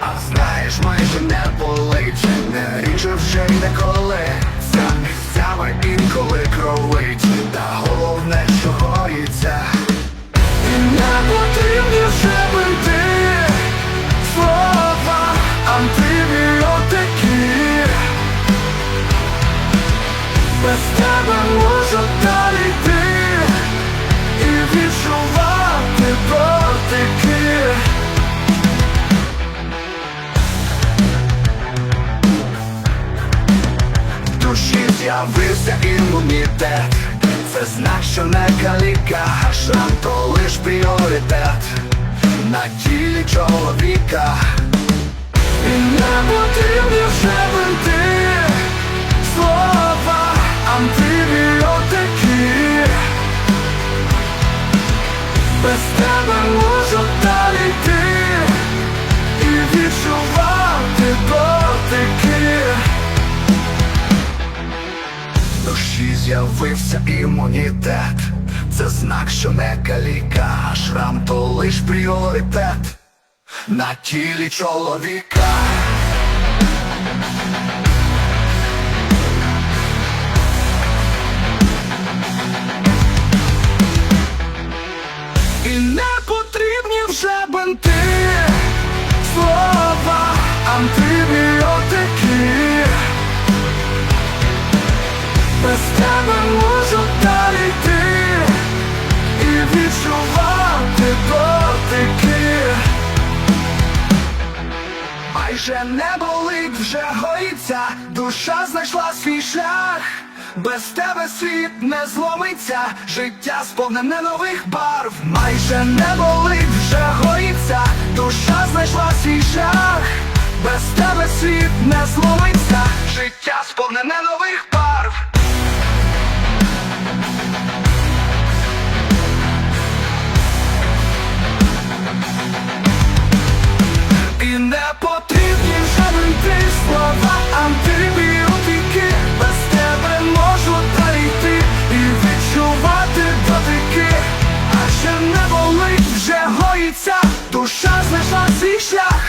А знаєш, майже не болить, не ріже вже й неколи За місцями інколи кровить, з'явився імунітет. Це знак, що не каліка Шрам то лиш пріоритет. На тілі чоловіка. І не потрібно вже душі з'явився імунітет. Це знак, що не каліка Шрам то лиш пріоритет. На тілі чоловіка Майже не болить, вже гоїться, душа знайшла свій шлях. Без тебе світ не зломиться, життя сповнене нових барв. Майже не болить, вже гоїться, душа знайшла свій шлях. Без тебе світ не зломиться, життя сповнене нових барв. Слова антибіотики. Без тебе можу йти і відчувати дотики. А ще не болить, вже гоїться, душа знайшла свій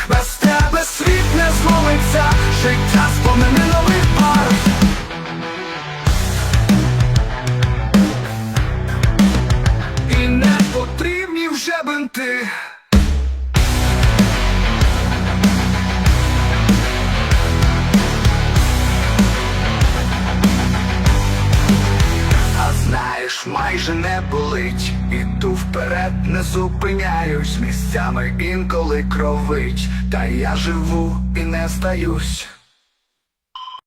Без тебе світ не зломиться, життя сповнене нових барв І не потрібні вже бинти майже не болить, іду вперед, не зупиняюсь, місцями інколи кровить, та я живу і не здаюсь.